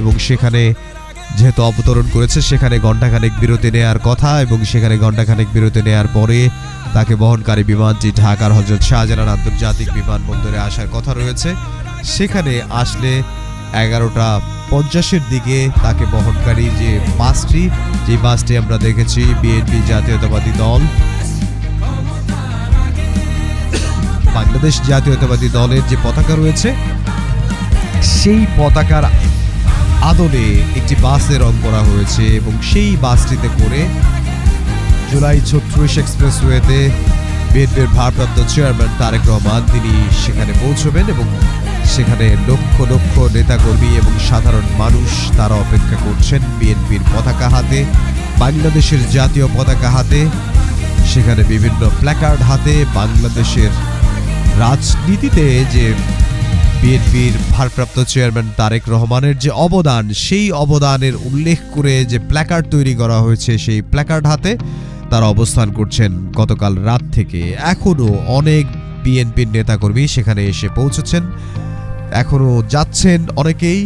এবং সেখানে যেহেতু অবতরণ করেছে, সেখানে ঘণ্টাখানেক বিরতি নেওয়ার কথা এবং সেখানে ঘণ্টাখানেক বিরতি নেওয়ার পরে তাকে বহনকারী বিমানটি ঢাকার হজরত শাহজালাল আন্তর্জাতিক বিমানবন্দরে আসার কথা রয়েছে, সেখানে আসলে এগারোটা পঞ্চাশের দিকে তাকে বহনকারী যে বাসটি যে বাসটি আমরা দেখেছি, বিএনপি জাতীয়তাবাদী দল, বাংলাদেশ জাতীয়তাবাদী দলের যে পতাকা রয়েছে, সেই পতাকার আদলে একটি বাসে রং করা হয়েছে এবং সেই বাসটিতে করে জুলাই ছত্রিশ এক্সপ্রেসওয়েতে বিএনপির ভারপ্রাপ্ত চেয়ারম্যান তারেক রহমান তিনি সেখানে পৌঁছবেন এবং সেখানে লক্ষ লক্ষ নেতাকর্মী এবং সাধারণ মানুষ তারা অপেক্ষা করছেন বিএনপির পতাকা হাতে, বাংলাদেশের জাতীয় পতাকা হাতে, সেখানে বিভিন্ন প্ল্যাকার্ড হাতে বাংলাদেশের রাজনীতিতে যে বিএনপির ভারপ্রাপ্ত চেয়ারম্যান তারেক রহমানের যে অবদান, সেই অবদানের উল্লেখ করে যে প্ল্যাকার্ড তৈরি করা হয়েছে, সেই প্ল্যাকার্ড হাতে তারা অবস্থান করছেন গতকাল রাত থেকে। এখনও অনেক বিএনপির নেতাকর্মী সেখানে এসে পৌঁছেছেন। এখনও যাচ্ছেন অনেকেই,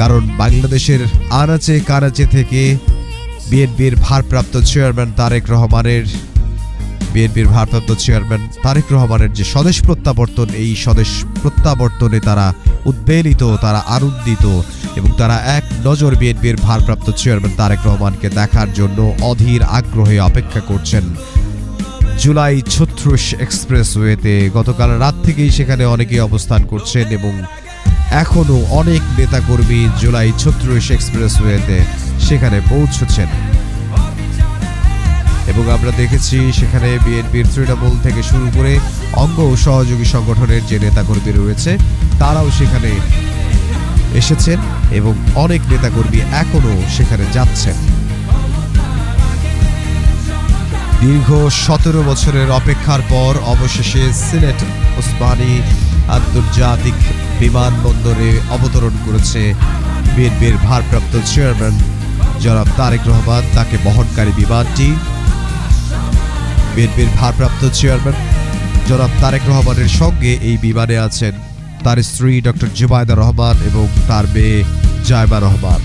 কারণ বাংলাদেশের আনাচে কানাচে থেকে বিএনপির ভারপ্রাপ্ত চেয়ারম্যান তারেক রহমানের বিএনপির ভারপ্রাপ্ত চেয়ারম্যান তারেক রহমানের যে স্বদেশ প্রত্যাবর্তন, এই স্বদেশ প্রত্যাবর্তনে তারা উদ্বেলিত, তারা আনন্দিত এবং তারা এক নজর বিএনপির ভারপ্রাপ্ত চেয়ারম্যান তারেক রহমানকে দেখার জন্য অধীর আগ্রহে অপেক্ষা করছেন জুলাই ছত্রিশ এক্সপ্রেসওয়েতে। গতকাল রাত থেকেই সেখানে অনেকেই অবস্থান করছেন এবং এখনও অনেক নেতাকর্মী জুলাই ছত্রিশ এক্সপ্রেসওয়েতে সেখানে পৌঁছেছেন। এবং আমরা দেখেছি সেখানে বিএনপির তৃণমূল থেকে শুরু করে অঙ্গ সহযোগী সংগঠনের যে নেতাকর্মী রয়েছে, তারাও সেখানে এসেছেন এবং অনেক নেতাকর্মী এখনও সেখানে যাচ্ছেন। দীর্ঘ সতেরো বছরের অপেক্ষার পর অবশেষে সিলেট ওসমানী আন্তর্জাতিক বিমানবন্দরে অবতরণ করেছে বিএনপির ভারপ্রাপ্ত চেয়ারম্যান জনাব তারেক রহমান। তাকে বহনকারী বিমানটি বিএনপির ভারপ্রাপ্ত চেয়ারম্যান জনাব তারেক রহমানের সঙ্গে এই বিমানে আছেন তার স্ত্রী ডক্টর জুবায়দা রহমান এবং তার মেয়ে জায়মা রহমান।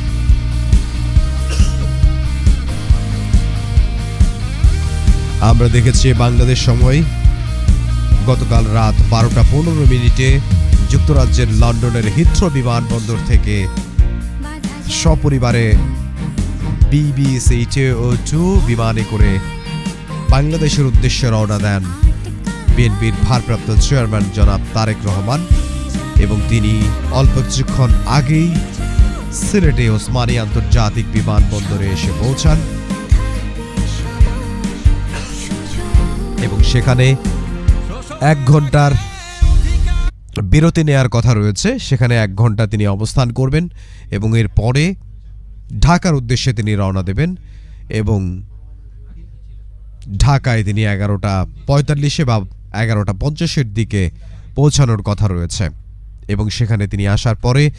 আমরা দেখেছি বাংলাদেশ সময় গতকাল রাত বারোটা পনেরো মিনিটে যুক্তরাজ্যের লন্ডনের হিথ্রো বিমানবন্দর থেকে সপরিবারে বিবিসি ও টু বিমানে করে বাংলাদেশের উদ্দেশ্যে রওনা দেন বিএনপির ভারপ্রাপ্ত চেয়ারম্যান জনাব তারেক রহমান এবং তিনি অল্প কিছুক্ষণ আগেই সিলেটে ওসমানী আন্তর্জাতিক বিমানবন্দরে এসে পৌঁছান। এবং সেখানে এক ঘণ্টার বিরতি নেয়ার কথা রয়েছে। সেখানে এক ঘণ্টা তিনি অবস্থান করবেন এবং এর পরে ঢাকার উদ্দেশ্যে তিনি রওনা দেবেন এবং ঢাকায় তিনি এগারোটা পঁয়তাল্লিশে বা এগারোটা পঞ্চাশের দিকে পৌঁছানোর কথা রয়েছে। এবং সেখানে তিনি আসার পরে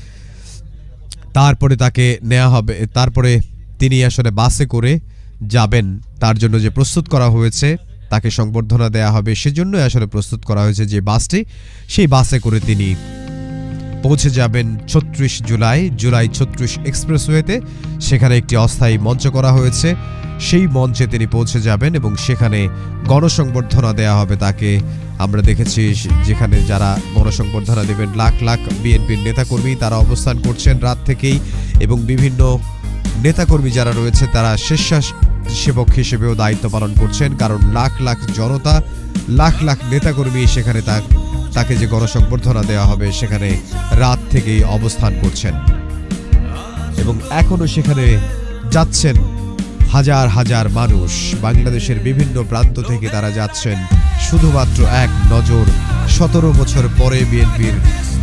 তারপরে তাকে নেওয়া হবে, তারপরে তিনি আসলে বাসে করে যাবেন। তার জন্য যে প্রস্তুত করা হয়েছে, তাকে সংবর্ধনা দেয়া হবে সেজন্য আসলে প্রস্তুত করা হয়েছে যে বাসটি, সেই বাসে করে তিনি পৌঁছে যাবেন ছত্রিশ জুলাই জুলাই ছত্রিশ এক্সপ্রেসওয়েতে। সেখানে একটি অস্থায়ী মঞ্চ করা হয়েছে। সেই মঞ্চে তিনি পৌঁছে যাবেন এবং সেখানে গণসংবর্ধনা দেয়া হবে তাকে। আমরা দেখেছি যেখানে যারা গণসংবর্ধনা দেবেন, লাখ লাখ বিএনপির নেতাকর্মী তারা অবস্থান করছেন রাত থেকেই এবং বিভিন্ন নেতাকর্মী যারা রয়েছে তারা স্বেচ্ছাস সেবক হিসেবেও দায়িত্ব পালন করছেন কারণ লাখ লাখ জনতা, লাখ লাখ নেতাকর্মী সেখানে তা তাকে যে গণসংবর্ধনা দেওয়া হবে সেখানে রাত থেকেই অবস্থান করছেন। এবং এখনও সেখানে যাচ্ছেন হাজার হাজার মানুষ বাংলাদেশের বিভিন্ন প্রান্ত থেকে তারা যাচ্ছেন শুধুমাত্র এক নজর। সতেরো বছর পরে বিএনপির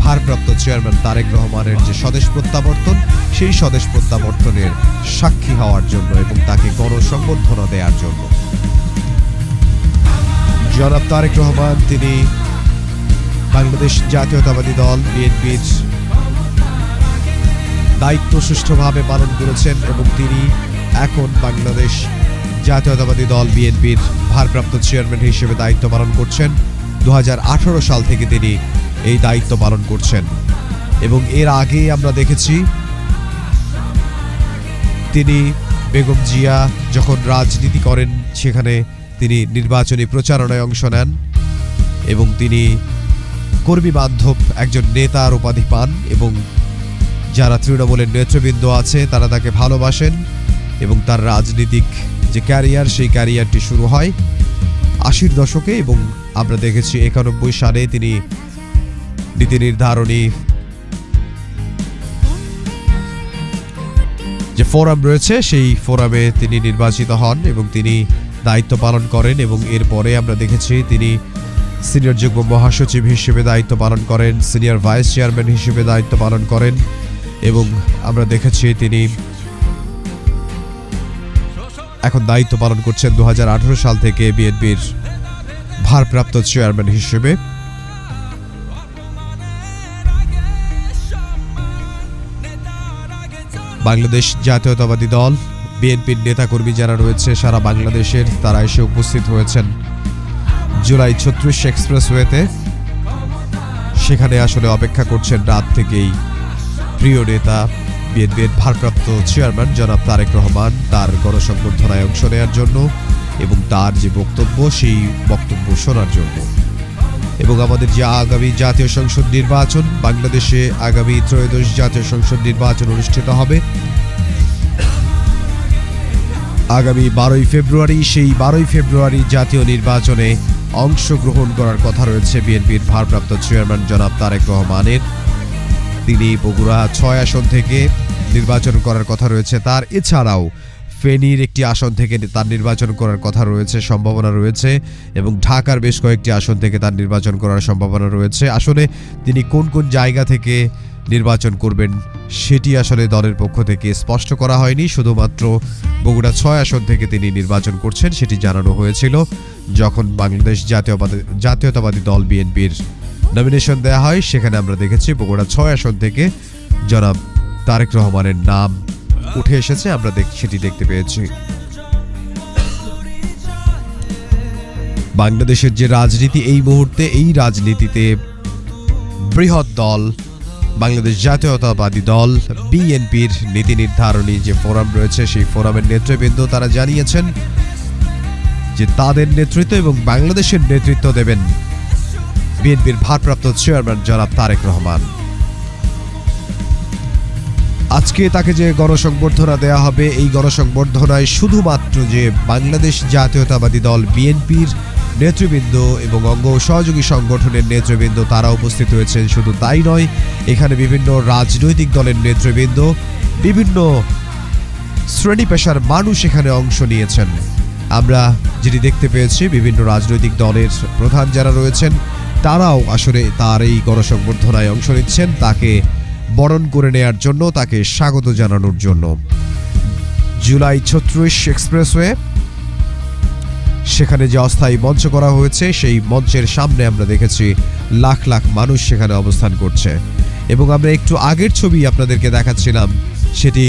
ভারপ্রাপ্ত চেয়ারম্যান তারেক রহমানের যে স্বদেশ প্রত্যাবর্তন, সেই স্বদেশ প্রত্যাবর্তনের সাক্ষী হওয়ার জন্য এবং তাকে গণসংবর্ধনা দেওয়ার জন্য। জনাব তারেক রহমান, তিনি বাংলাদেশ জাতীয়তাবাদী দল, বিএনপির দায়িত্ব সুষ্ঠুভাবে পালন করেছেন এবং তিনি এখন বাংলাদেশ জাতীয়তাবাদী দল বিএনপির ভারপ্রাপ্ত চেয়ারম্যান হিসেবে দায়িত্ব পালন করছেন। দু হাজার আঠারো সাল থেকে তিনি এই দায়িত্ব পালন করছেন। এবং এর আগে আমরা দেখেছি তিনি বেগম জিয়া যখন রাজনীতি করেন, সেখানে তিনি নির্বাচনী প্রচারণায় অংশ নেন এবং তিনি কর্মী বান্ধব একজন নেতার উপাধি পান এবং যারা তৃণমূলের নেতৃবৃন্দ আছে, তারা তাকে ভালোবাসেন। এবং তার রাজনীতিক যে ক্যারিয়ার, সেই ক্যারিয়ারটি শুরু হয় আশির দশকে এবং আমরা দেখেছি একানব্বই সালে তিনি নীতি নির্ধারণী যে ফোরাম রয়েছে, সেই ফোরামে তিনি নির্বাচিত হন এবং তিনি দায়িত্ব পালন করেন এবং এরপরে আমরা দেখেছি তিনি সিনিয়র যুগ্ম মহাসচিব হিসেবে দায়িত্ব পালন করেন, সিনিয়র ভাইস চেয়ারম্যান হিসেবে দায়িত্ব পালন করেন এবং আমরা দেখেছি তিনি এখন দায়িত্ব পালন করছেন দুহাজার আঠারো সাল থেকে বিএনপির ভারপ্রাপ্ত চেয়ারম্যান হিসেবে। বাংলাদেশ জাতীয়তাবাদী দল, বিএনপির নেতাকর্মী যারা রয়েছে সারা বাংলাদেশের, তারা এসে উপস্থিত হয়েছেন জুলাই ছত্রিশ এক্সপ্রেসওয়েতে। সেখানে আসলে অপেক্ষা করছেন রাত থেকেই প্রিয় নেতা বিএনপির ভারপ্রাপ্ত চেয়ারম্যান জনাব তারেক রহমান তার গণসংবর্ধনায় অংশ নেওয়ার জন্য এবং তার যে বক্তব্য, সেই বক্তব্য শোনার জন্য। এবং আমাদের যে আগামী জাতীয় সংসদ নির্বাচন, বাংলাদেশে আগামী ত্রয়োদশ জাতীয় সংসদ নির্বাচন অনুষ্ঠিত হবে। আগামী বারোই ফেব্রুয়ারি, সেই বারোই ফেব্রুয়ারি জাতীয় নির্বাচনে অংশগ্রহণ করার কথা রয়েছে বিএনপির ভারপ্রাপ্ত চেয়ারম্যান জনাব তারেক রহমানের। তিনি বগুড়া ছয় আসন থেকে নির্বাচন করার কথা রয়েছে তার। এছাড়াও ফেনীর একটি আসন থেকে তার নির্বাচন করার কথা রয়েছে, সম্ভাবনা রয়েছে এবং ঢাকার বেশ কয়েকটি আসন থেকে তার নির্বাচন করার সম্ভাবনা রয়েছে। আসলে তিনি কোন কোন জায়গা থেকে নির্বাচন করবেন সেটি আসলে দলের পক্ষ থেকে স্পষ্ট করা হয়নি। শুধুমাত্র বগুড়া ছয় আসন থেকে তিনি নির্বাচন করছেন সেটি জানানো হয়েছিল যখন বাংলাদেশ জাতীয়বাদী জাতীয়তাবাদী দল বিএনপির নমিনেশন দেওয়া হয়, সেখানে আমরা দেখেছি বগুড়া ছয় আসন থেকে জনাব তারেক রহমানের নাম উঠে এসেছে, আমরা সেটি দেখতে পেয়েছি। বাংলাদেশের যে রাজনীতি এই মুহূর্তে, এই রাজনীতিতে বৃহৎ দল, বাংলাদেশ জাতীয়তাবাদী দল, বিএনপির নীতি নির্ধারণী যে ফোরাম রয়েছে, সেই ফোরামের নেতৃবৃন্দ তারা জানিয়েছেন যে তাদের নেতৃত্ব এবং বাংলাদেশের নেতৃত্ব দেবেন বিএনপির ভারপ্রাপ্ত চেয়ারম্যান জনাব তারেক রহমান। আজকে তাকে যে গণসংবর্ধনা দেয়া হবে, এই গণসংবর্ধনায় শুধুমাত্র যে বাংলাদেশ জাতীয়তাবাদী দল বিএনপির নেতৃবৃন্দ এবং অঙ্গ সহযোগী সংগঠনের নেতৃবৃন্দ, তারা উপস্থিত হয়েছেন শুধু তাই নয়, এখানে বিভিন্ন রাজনৈতিক দলের নেতৃবৃন্দ, বিভিন্ন শ্রেণি পেশার মানুষ এখানে অংশ নিয়েছেন। আমরা যেটি দেখতে পেয়েছি, বিভিন্ন রাজনৈতিক দলের প্রধান যারা রয়েছেন তারাও আসলে তার এই গণসংবর্ধনায় অংশ নিচ্ছেন। তাকে বরণ করে নেয়ার জন্য, তাকে স্বাগত জানানোর জন্য। জুলাই ছত্রিশ এক্সপ্রেসওয়ে, সেখানে যে অস্থায়ী মঞ্চ করা হয়েছে, সেই মঞ্চের সামনে আমরা দেখেছি লাখ লাখ মানুষ সেখানে অবস্থান করছে। এবং আমরা একটু আগের ছবি আপনাদেরকে দেখাচ্ছিলাম, সেটি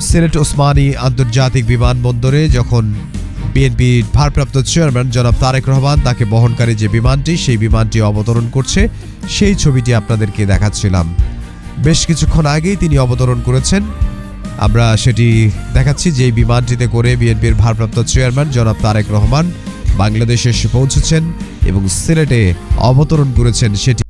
সিলেট ওসমানী আন্তর্জাতিক বিমানবন্দরে যখন বিএনপি ভারপ্রাপ্ত চেয়ারম্যান জনাব তারেক রহমান তাকে বহনকারী যে বিমানটি, সেই বিমানটি অবতরণ করছে। সেই ছবিটি আপনাদেরকে দেখাচ্ছিলাম। বেশ কিছুক্ষণ আগেই তিনি অবতরণ করেছেন। আমরা সেটি দেখাচ্ছি যে বিমানটিতে করে বিএনপির ভারপ্রাপ্ত চেয়ারম্যান জনাব তারেক রহমান বাংলাদেশে এসে পৌঁছেছেন এবং সিলেটে অবতরণ করেছেন সেটি।